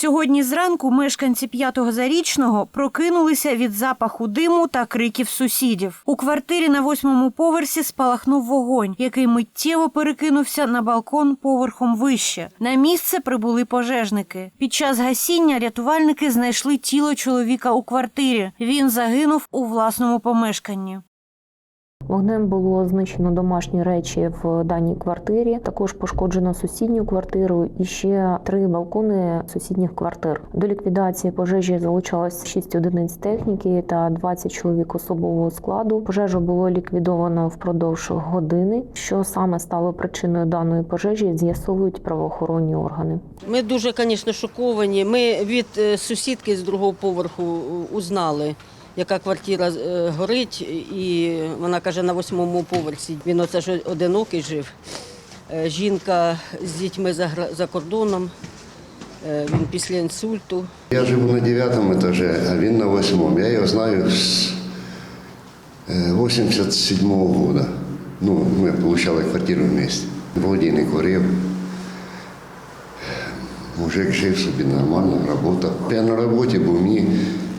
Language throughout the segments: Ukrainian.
Сьогодні зранку мешканці п'ятого зарічного прокинулися від запаху диму та криків сусідів. У квартирі на восьмому поверсі спалахнув вогонь, який миттєво перекинувся на балкон поверхом вище. На місце прибули пожежники. Під час гасіння рятувальники знайшли тіло чоловіка у квартирі. Він загинув у власному помешканні. Вогнем було знищено домашні речі в даній квартирі. Також пошкоджено сусідню квартиру і ще три балкони сусідніх квартир. До ліквідації пожежі залучалось 6 одиниць техніки та 20 чоловік особового складу. Пожежу було ліквідовано впродовж години. Що саме стало причиною даної пожежі, з'ясовують правоохоронні органи. Ми дуже, звісно, шоковані. Ми від е, сусідки з другого поверху е, узнали, яка квартира е, горить, і вона каже, на восьмому поверсі. Він оце ж одинокий жив. Е, Жінка з дітьми за, за кордоном. Е, Він після інсульту. Я живу на дев'ятому етажі, а він на восьмому. Я його знаю з е, 87-го года. Ну, ми отримали квартиру вместе. Володій не курив. Мужик жив собі нормально, працював. Я на роботі був, мені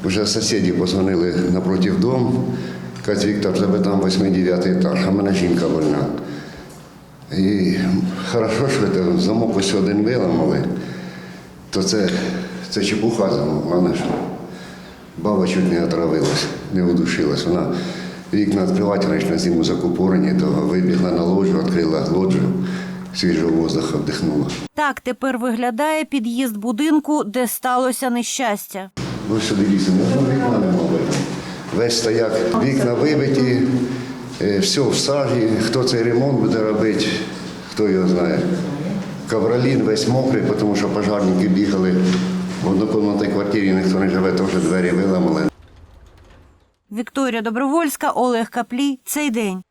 вже сусіди позвонили напротив дому. Кажуть, Віктор, тебе там 8-9 етаж, а мене жінка больна. І хорошо, що це замок ось один виламали, то це, це чепуха замок, головне, що баба чуть не отравилась, не удушилась. Вона вікна відкривати, раніше на зиму закупорені, то вибігла на ложу, відкрила лоджу, свіжого воздуха вдихнула. Так тепер виглядає під'їзд будинку, де сталося нещастя. Ну сюди ліземо, ну вікна нема видно. Весь стояк, вікна вибиті, е, все в сажі. Хто цей ремонт буде робити, хто його знає. Ковролін весь мокрий, тому що пожарники бігали. В однокомнатній квартирі ніхто не живе, теж двері виламали. Вікторія Добровольська, Олег Каплій. Цей день.